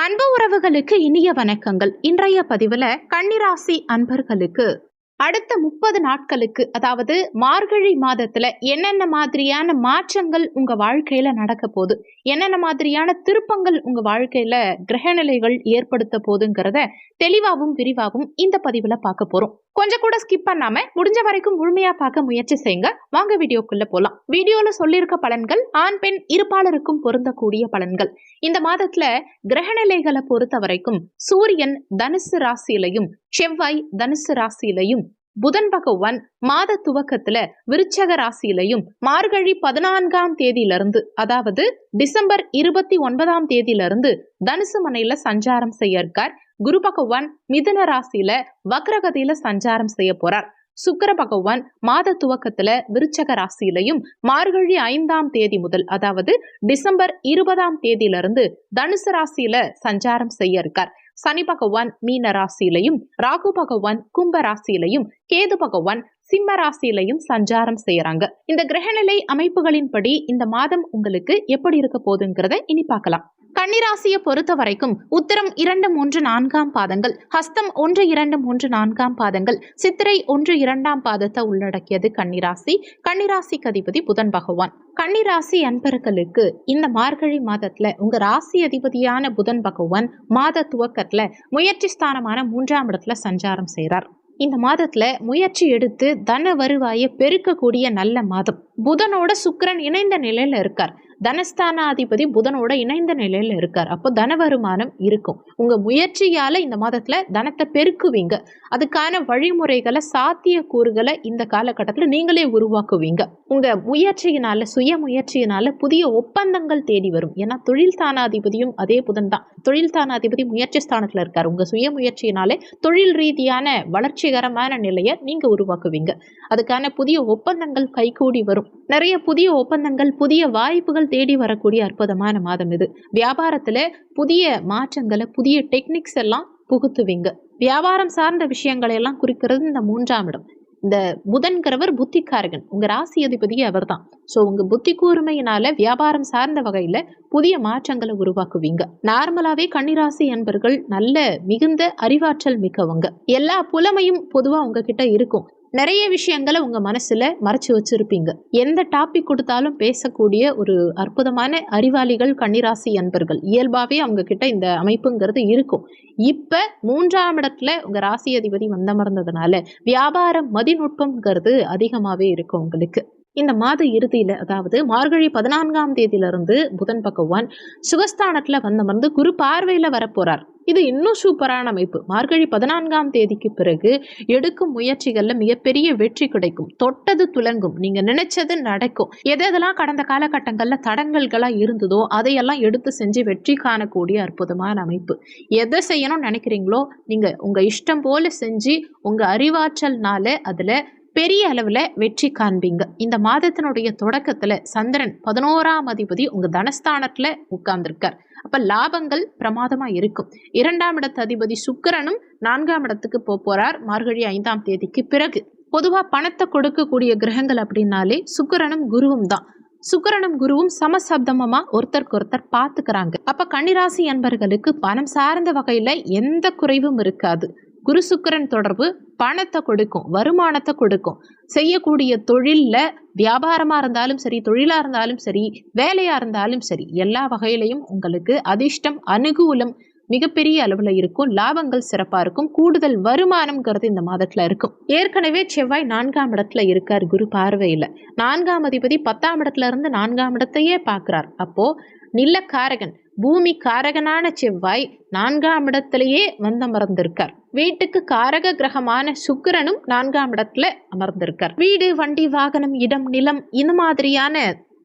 அன்பு உறவுகளுக்கு இனிய வணக்கங்கள். இன்றைய பதிவில் கன்னிராசி அன்பர்களுக்கு அடுத்த முப்பது நாட்களுக்கு அதாவது மார்கழி மாதத்துல என்னென்ன மாதிரியான மாற்றங்கள் உங்க வாழ்க்கையில நடக்க போகுது? என்னென்ன மாதிரியான திருப்பங்கள் உங்க வாழ்க்கையில கிரகநிலைகள் ஏற்படுத்த போதுங்கிறத தெளிவாகவும் விரிவாகவும் இந்த பதிவுல பார்க்க போறோம். கொஞ்சம் கூட ஸ்கிப் பண்ணாம முடிஞ்ச வரைக்கும் முழுமையா பார்க்க முயற்சி செய்யுங்க. வாங்க வீடியோக்குள்ள போலாம். வீடியோல சொல்லியிருக்க பலன்கள் ஆண் பெண் இருப்பாளருக்கும் பொருந்தக்கூடிய பலன்கள். இந்த மாதத்துல கிரகநிலைகளை பொறுத்த வரைக்கும் சூரியன் தனுசு ராசியிலையும் செவ்வாய் தனுசு ராசியிலையும் புதன் பகவான் மாத துவக்கத்துல விருச்சக ராசியிலையும் மார்கழி பதினான்காம் தேதியிலிருந்து அதாவது டிசம்பர் இருபத்தி ஒன்பதாம் தேதியிலிருந்து தனுசு மனையில சஞ்சாரம் செய்ய இருக்கார். குரு பகவான் மிதுன ராசியில வக்ரகதியில சஞ்சாரம் செய்ய போறார். சுக்கர பகவான் மாத துவக்கத்துல விருச்சக ராசியிலையும் மார்கழி ஐந்தாம் தேதி முதல் அதாவது டிசம்பர் இருபதாம் தேதியிலிருந்து தனுசு ராசியில சஞ்சாரம் செய்ய இருக்கார். சனி பகவான் மீன ராசியிலையும் ராகு பகவான் கும்ப ராசியிலையும் கேது பகவான் சிம்ம ராசியிலையும் சஞ்சாரம் செய்யறாங்க. இந்த கிரகநிலை அமைப்புகளின்படி இந்த மாதம் உங்களுக்கு எப்படி இருக்க போகுதுங்கிறத இனி பார்க்கலாம். கன்னிராசியை பொறுத்த வரைக்கும் உத்தரம் இரண்டு மூன்று நான்காம் பாதங்கள் ஹஸ்தம் ஒன்று இரண்டு மூன்று நான்காம் பாதங்கள் சித்திரை ஒன்று இரண்டாம் பாதத்தை உள்ளடக்கியது கன்னிராசி. கன்னிராசிக்கு அதிபதி புதன் பகவான். கன்னிராசி அன்பர்களுக்கு இந்த மார்கழி மாதத்துல உங்க ராசி அதிபதியான புதன் பகவான் மாத துவக்கத்துல முயற்சி ஸ்தானமான மூன்றாம் இடத்துல சஞ்சாரம் செய்கிறார் இந்த மாதத்துல முயற்சி எடுத்து தன வருவாயை பெருக்கக்கூடிய நல்ல மாதம். புதனோட சுக்கிரன் இணைந்த நிலையில இருக்கார். தனஸ்தானாதிபதி புதனோட இணைந்த நிலையில் இருக்கார். அப்போ தன வருமானம் இருக்கும். உங்க முயற்சியால இந்த மாதத்துல தனத்தை பெருக்குவீங்க. அதுக்கான வழிமுறைகளை சாத்திய கூறுகளை இந்த காலகட்டத்தில் நீங்களே உருவாக்குவீங்க. உங்க முயற்சியினால சுய முயற்சியினால புதிய ஒப்பந்தங்கள் தேடி வரும். ஏன்னா தொழில் தானாதிபதியும் அதே புதன் தான். தொழில் தானாதிபதி முயற்சி ஸ்தானத்துல இருக்கார். உங்க சுய முயற்சியினாலே தொழில் ரீதியான வளர்ச்சிகரமான நிலையை நீங்க உருவாக்குவீங்க. அதுக்கான புதிய ஒப்பந்தங்கள் கைகூடி வரும். நிறைய புதிய ஒப்பந்தங்கள் புதிய வாய்ப்புகள் தேடி வரக்கூடிய அற்புதமான மாதம் இது. வியாபாரத்துல புதிய மாற்றங்களை புதிய டெக்னிக்ஸ் எல்லாம் புகுத்துவீங்க. வியாபாரம் சார்ந்த விஷயங்களை எல்லாம் குறிக்கிறது இந்த மூன்றாம் இடம். இந்த புதன்கிறவர் புத்திக்காரகன். உங்க ராசி அதிபதியே அவர் தான் ஸோ உங்க புத்தி கூர்மையினால வியாபாரம் சார்ந்த வகையில புதிய மாற்றங்களை உருவாக்குவீங்க. நார்மலாவே கன்னிராசி என்பர்கள் நல்ல மிகுந்த அறிவாற்றல் மிக்கவங்க. எல்லா புலமையும் பொதுவா உங்ககிட்ட இருக்கும். நிறைய விஷயங்களை உங்கள் மனசில் மறைச்சு வச்சிருப்பீங்க. எந்த டாபிக் கொடுத்தாலும் பேசக்கூடிய ஒரு அற்புதமான அறிவாளிகள் கன்னிராசி அன்பர்கள். இயல்பாகவே அவங்கக்கிட்ட இந்த அமைப்புங்கிறது இருக்கும். இப்போ மூன்றாம் இடத்துல உங்கள் ராசி அதிபதி வந்தமர்ந்ததுனால வியாபார மதிநுட்பம்ங்கிறது அதிகமாகவே இருக்கும் உங்களுக்கு. இந்த மாத இறுதியில் அதாவது மார்கழி பதினான்காம் தேதியிலிருந்து புதன் பகவான் சுகஸ்தானத்துல வந்தமர்ந்து குரு பார்வையில் வரப்போகிறார் இது இன்னும் சூப்பரான அமைப்பு. மார்கழி பதினான்காம் தேதிக்கு பிறகு எடுக்கும் முயற்சிகளில் மிகப்பெரிய வெற்றி கிடைக்கும். தொட்டது துலங்கும். நீங்கள் நினைச்சது நடக்கும். எதெல்லாம் கடந்த காலகட்டங்களில் தடங்கல்களாக இருந்ததோ அதையெல்லாம் எடுத்து செஞ்சு வெற்றி காணக்கூடிய அற்புதமான அமைப்பு. எதை செய்யணும்னு நினைக்கிறீங்களோ நீங்கள் உங்கள் இஷ்டம் போல செஞ்சு உங்கள் அறிவாற்றல்னால அதில் பெரிய அளவில் வெற்றி காண்பீங்க. இந்த மாதத்தினுடைய தொடக்கத்தில் சந்திரன் பதினோராம் அதிபதி உங்கள் தனஸ்தானத்தில் உட்கார்ந்துருக்கார். அப்போ லாபங்கள் பிரமாதமாக இருக்கும். இரண்டாம் இடத்து அதிபதி சுக்கிரனும் நான்காம் இடத்துக்கு போகிறார் மார்கழி ஐந்தாம் தேதிக்கு பிறகு. பொதுவாக பணத்தை கொடுக்கக்கூடிய கிரகங்கள் அப்படின்னாலே சுக்கிரனும் குருவும் தான். சுக்கரனும் குருவும் சமசப்தமமா ஒருத்தருக்கு ஒருத்தர் பார்த்துக்கிறாங்க. அப்ப கன்னிராசி என்பர்களுக்கு பணம் சார்ந்த வகையில எந்த குறைவும் இருக்காது. குரு சுக்கிரன் தொடர்பு பணத்தை கொடுக்கும் வருமானத்தை கொடுக்கும். செய்யக்கூடிய தொழிலில் வியாபாரமாக இருந்தாலும் சரி தொழிலாக இருந்தாலும் சரி வேலையாக இருந்தாலும் சரி எல்லா வகையிலையும் உங்களுக்கு அதிர்ஷ்டம் அனுகூலம் மிகப்பெரிய அளவில் இருக்கும். லாபங்கள் சிறப்பாக இருக்கும். கூடுதல் வருமானம்ங்கிறது இந்த மாதத்தில் இருக்கும். ஏற்கனவே செவ்வாய் நான்காம் இடத்துல இருக்கார் குரு பார்வையில். நான்காம் அதிபதி பத்தாம் இடத்துல இருந்து நான்காம் இடத்தையே பார்க்குறார். அப்போது நிலக்காரகன் பூமி காரகனான செவ்வாய் நான்காம் இடத்திலேயே வந்து அமர்ந்திருக்கார் வீட்டுக்கு காரக கிரகமான சுக்கிரனும் நான்காம் இடத்துல அமர்ந்திருக்கார். வீடு வண்டி வாகனம் இடம் நிலம் இந்த மாதிரியான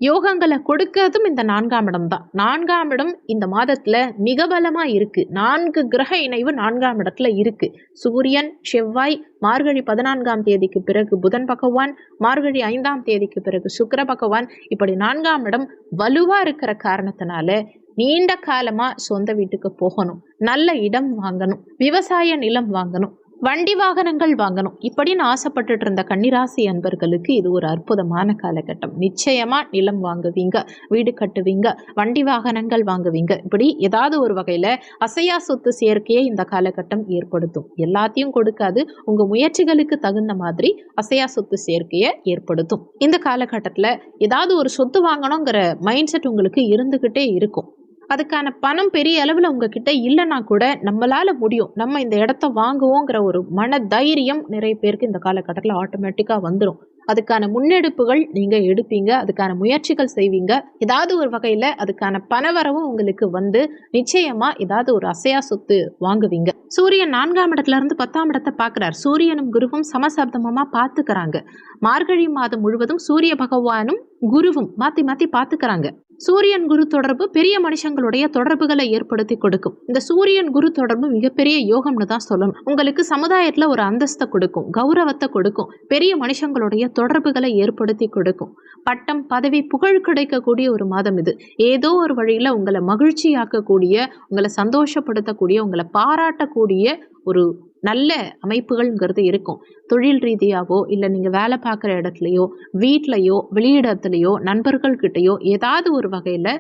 யோகங்களை கொடுக்கறதும் இந்த நான்காம் இடம் தான். நான்காம் இடம் இந்த மாதத்தில் மிக பலமாக இருக்குது நான்கு கிரக இணைவு நான்காம் இடத்துல இருக்குது சூரியன் செவ்வாய் மார்கழி பதினான்காம் தேதிக்கு பிறகு புதன் பகவான் மார்கழி ஐந்தாம் தேதிக்கு பிறகு சுக்கர பகவான். இப்படி நான்காம் இடம் வலுவாக இருக்கிற காரணத்தினால நீண்ட காலமாக சொந்த வீட்டுக்கு போகணும். நல்ல இடம் வாங்கணும். விவசாய நிலம் வாங்கணும். வண்டி வாகனங்கள் வாங்கணும். இப்படின்னு ஆசைப்பட்டுட்டு இருந்த கன்னிராசி அன்பர்களுக்கு இது ஒரு அற்புதமான காலகட்டம். நிச்சயமா நிலம் வாங்குவீங்க வீடு கட்டுவீங்க வண்டி வாகனங்கள் வாங்குவீங்க. இப்படி ஏதாவது ஒரு வகையில அசையா சொத்து சேர்க்கையை இந்த காலகட்டம் ஏற்படுத்தும். எல்லாத்தையும் கொடுக்காது உங்க முயற்சிகளுக்கு தகுந்த மாதிரி அசையா சொத்து சேர்க்கையை ஏற்படுத்தும். இந்த காலகட்டத்தில் ஏதாவது ஒரு சொத்து வாங்கணுங்கிற மைண்ட் செட் உங்களுக்கு இருந்துகிட்டே இருக்கும். அதுக்கான பணம் பெரிய அளவில் உங்ககிட்ட இல்லைன்னா கூட நம்மளால முடியும். நம்ம இந்த இடத்த வாங்குவோங்கிற ஒரு மன தைரியம் நிறைய பேருக்கு இந்த காலகட்டத்தில் ஆட்டோமேட்டிக்காக வந்துடும் அதுக்கான முன்னெடுப்புகள் நீங்கள் எடுப்பீங்க அதுக்கான முயற்சிகள் செய்வீங்க. ஏதாவது ஒரு வகையில் அதுக்கான பணவரவும் உங்களுக்கு வந்து நிச்சயமாக ஏதாவது ஒரு அசையா சொத்து வாங்குவீங்க. சூரியன் நான்காம் இடத்துல இருந்து பத்தாம் இடத்தை பார்க்குறார். சூரியனும் குருவும் சமசப்தமமாக பார்த்துக்கிறாங்க. மார்கழி மாதம் முழுவதும் சூரிய பகவானும் குருவும் மாற்றி மாற்றி பார்த்துக்கிறாங்க. சூரியன் குரு தொடர்பு பெரிய மனுஷங்களுடைய தொடர்புகளை ஏற்படுத்தி கொடுக்கும். இந்த சூரியன் குரு தொடர்பு மிகப்பெரிய யோகம்னு தான் சொல்லணும். உங்களுக்கு சமுதாயத்தில் ஒரு அந்தஸ்தை கொடுக்கும் கௌரவத்தை கொடுக்கும் பெரிய மனுஷங்களுடைய தொடர்புகளை ஏற்படுத்தி கொடுக்கும். பட்டம் பதவி புகழ் கிடைக்கக்கூடிய ஒரு மாதம் இது. ஏதோ ஒரு வழியில் உங்களை மகிழ்ச்சியாக்கக்கூடிய உங்களை சந்தோஷப்படுத்தக்கூடிய உங்களை பாராட்டக்கூடிய ஒரு நல்ல அமைப்புகள்ங்கிறது இருக்கும். தொழில் ரீதியாகவோ இல்லை நீங்கள் வேலை பார்க்குற இடத்துலையோ வீட்லையோ வெளியிடத்துலையோ நண்பர்கள்கிட்டயோ ஏதாவது ஒரு வகையில்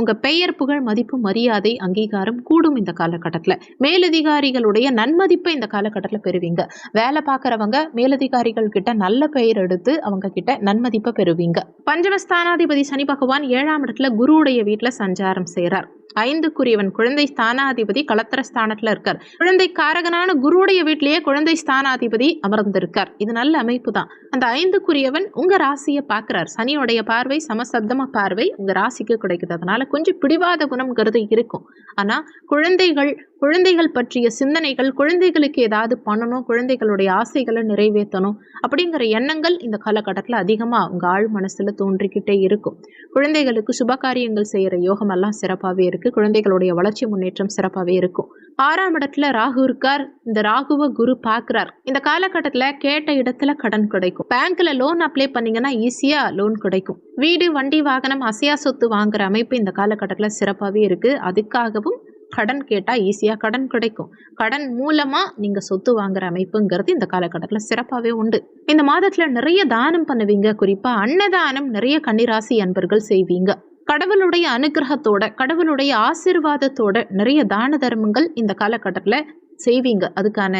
உங்கள் பெயர் புகழ் மதிப்பு மரியாதை அங்கீகாரம் கூடும் இந்த காலகட்டத்தில். மேலதிகாரிகளுடைய நன்மதிப்பை இந்த காலகட்டத்தில் பெறுவீங்க. வேலை பார்க்குறவங்க மேலதிகாரிகள் கிட்ட நல்ல பெயர் எடுத்து அவங்க கிட்ட நன்மதிப்பை பெறுவீங்க. பஞ்சமஸ்தானாதிபதி சனி பகவான் ஏழாம் இடத்துல குருவுடைய வீட்டில் சஞ்சாரம் செய்கிறார் ஐந்துக்குரியவன் குழந்தை ஸ்தானாதிபதி களத்திர ஸ்தானத்துல இருக்கார். குழந்தை காரகனான குருவுடைய வீட்டிலேயே குழந்தை ஸ்தானாதிபதி அமர்ந்திருக்கார். இது நல்ல அமைப்பு தான் அந்த ஐந்துக்குரியவன் உங்க ராசியை பார்க்கிறார். சனியோடைய பார்வை சமசப்தம பார்வை உங்க ராசிக்கு கிடைக்குது. அதனால கொஞ்சம் பிடிவாத குணம்ங்கிறது இருக்கும். ஆனா குழந்தைகள் குழந்தைகள் பற்றிய சிந்தனைகள் குழந்தைகளுக்கு ஏதாவது பண்ணணும் குழந்தைகளுடைய ஆசைகளை நிறைவேற்றணும் அப்படிங்கிற எண்ணங்கள் இந்த காலகட்டத்தில் அதிகமாக அவங்க ஆழ் மனசில் தோன்றிக்கிட்டே இருக்கும். குழந்தைகளுக்கு சுபகாரியங்கள் செய்கிற யோகமெல்லாம் சிறப்பாகவே இருக்குது குழந்தைகளுடைய வளர்ச்சி முன்னேற்றம் சிறப்பாகவே இருக்கும். ஆறாம் இடத்துல ராகு இருக்கார். இந்த ராகுவை குரு பார்க்குறார் இந்த காலகட்டத்தில் கேட்ட இடத்துல கடன் கிடைக்கும். பேங்க்ல லோன் அப்ளை பண்ணீங்கன்னா ஈஸியாக லோன் கிடைக்கும். வீடு வண்டி வாகனம் அசையா சொத்து வாங்குற அமைப்பு இந்த காலகட்டத்தில் சிறப்பாகவே இருக்குது அதுக்காகவும் கடன் கேட்டால் ஈஸியாக கடன் கிடைக்கும். கடன் மூலமாக நீங்கள் சொத்து வாங்குற அமைப்புங்கிறது இந்த காலகட்டத்தில் சிறப்பாகவே உண்டு. இந்த மாதத்தில் நிறைய தானம் பண்ணுவீங்க. குறிப்பாக அன்னதானம் நிறைய கன்னிராசி அன்பர்கள் செய்வீங்க. கடவுளுடைய அனுகிரகத்தோட கடவுளுடைய ஆசிர்வாதத்தோட நிறைய தான தர்மங்கள் இந்த காலகட்டத்தில் செய்வீங்க. அதுக்கான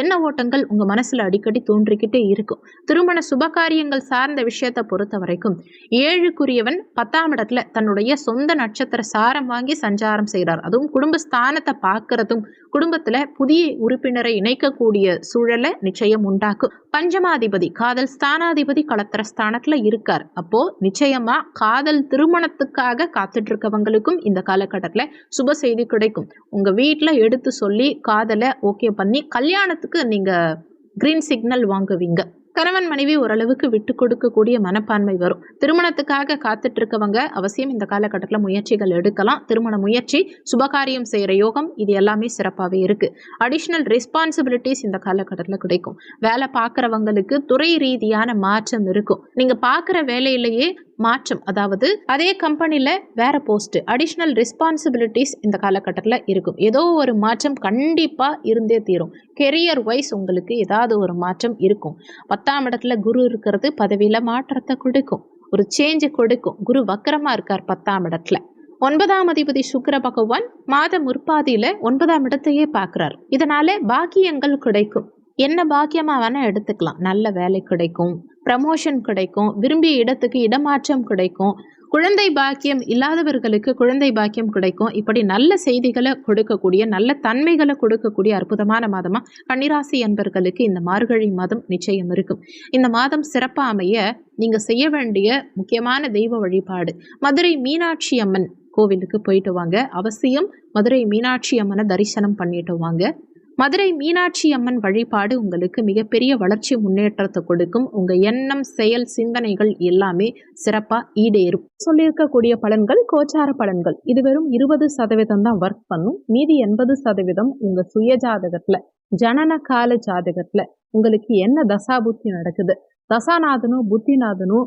எண்ண ஓட்டங்கள் உங்கள் மனசில் அடிக்கடி தோன்றிக்கிட்டே இருக்கும். திருமண சுபகாரியங்கள் சார்ந்த விஷயத்தை பொறுத்த வரைக்கும் ஏழுக்குரியவன் பத்தாம் இடத்துல தன்னுடைய சொந்த நட்சத்திர சாரம் வாங்கி சஞ்சாரம் செய்கிறார் அதுவும் குடும்ப ஸ்தானத்தை பார்க்கறதும் குடும்பத்தில் புதிய உறுப்பினரை இணைக்கக்கூடிய சூழலை நிச்சயம் உண்டாக்கும். பஞ்சமாதிபதி காதல் ஸ்தானாதிபதி களத்திர ஸ்தானத்தில் இருக்கார். அப்போ நிச்சயமா காதல் திருமணத்துக்காக காத்துட்டு இருக்கவங்களுக்கும் இந்த காலகட்டத்தில் சுப செய்தி கிடைக்கும். உங்க வீட்டில் எடுத்து சொல்லி காதலை ஓகே பண்ணி கல்யாணத்துக்கு நீங்க கிரீன் சிக்னல் வாங்குவீங்க. கணவன் மனைவி ஓரளவுக்கு விட்டு கொடுக்கக்கூடிய மனப்பான்மை வரும். திருமணத்துக்காக காத்துட்டு இருக்கவங்க அவசியம் இந்த காலகட்டத்தில் முயற்சிகள் எடுக்கலாம். திருமண முயற்சி சுபகாரியம் செய்கிற யோகம் இது எல்லாமே சிறப்பாகவே இருக்கு. அடிஷ்னல் ரெஸ்பான்சிபிலிட்டிஸ் இந்த காலகட்டத்தில் கிடைக்கும். வேலை பார்க்குறவங்களுக்கு துறை ரீதியான மாற்றம் இருக்கும். நீங்கள் பார்க்குற வேலையிலேயே மாற்றம். அதாவது அதே கம்பெனியில் வேற போஸ்ட் அடிஷ்னல் ரெஸ்பான்சிபிலிட்டிஸ் இந்த காலகட்டத்தில் இருக்கும். ஏதோ ஒரு மாற்றம் கண்டிப்பாக இருந்தே தீரும். கெரியர் வைஸ் உங்களுக்கு ஏதாவது ஒரு மாற்றம் இருக்கும். பத்தாம் இடத்துல குரு இருக்கிறது பதவியில் மாற்றத்தை கொடுக்கும். ஒரு சேஞ்சை கொடுக்கும். குரு வக்கரமாக இருக்கார் பத்தாம் இடத்துல. ஒன்பதாம் அதிபதி சுக்கர பகவான் மாத முற்பாதியில ஒன்பதாம் இடத்தையே பார்க்கிறார். இதனால பாக்கியங்கள் கிடைக்கும். என்ன பாக்கியமாக வேணால் எடுத்துக்கலாம். நல்ல வேலை கிடைக்கும் ப்ரமோஷன் கிடைக்கும் விரும்பிய இடத்துக்கு இடமாற்றம் கிடைக்கும் குழந்தை பாக்கியம் இல்லாதவர்களுக்கு குழந்தை பாக்கியம் கிடைக்கும். இப்படி நல்ல செய்திகளை கொடுக்கக்கூடிய நல்ல தன்மைகளை கொடுக்கக்கூடிய அற்புதமான மாதமாக கன்னிராசி என்பர்களுக்கு இந்த மார்கழி மாதம் நிச்சயம் இருக்கும். இந்த மாதம் சிறப்பாக அமைய நீங்கள் செய்ய வேண்டிய முக்கியமான தெய்வ வழிபாடு மதுரை மீனாட்சி அம்மன் கோவிலுக்கு போயிட்டு வாங்க. அவசியம் மதுரை மீனாட்சி அம்மனை தரிசனம் பண்ணிட்டு வாங்க. மதுரை மீனாட்சி அம்மன் வழிபாடு உங்களுக்கு மிகப்பெரிய வளர்ச்சி முன்னேற்றத்தை கொடுக்கும். உங்க எண்ணம் செயல் சிந்தனைகள் எல்லாமே சிறப்பா ஈடேறும். சொல்லியிருக்கக்கூடிய பலன்கள் கோச்சார பலன்கள். இது வெறும் இருபது சதவீதம் தான் ஒர்க் பண்ணும். மீதி எண்பது சதவீதம் உங்க சுய ஜாதகத்துல ஜனன கால ஜாதகத்துல உங்களுக்கு என்ன தசா புத்தி நடக்குது? தசாநாதனும் புத்திநாதனும்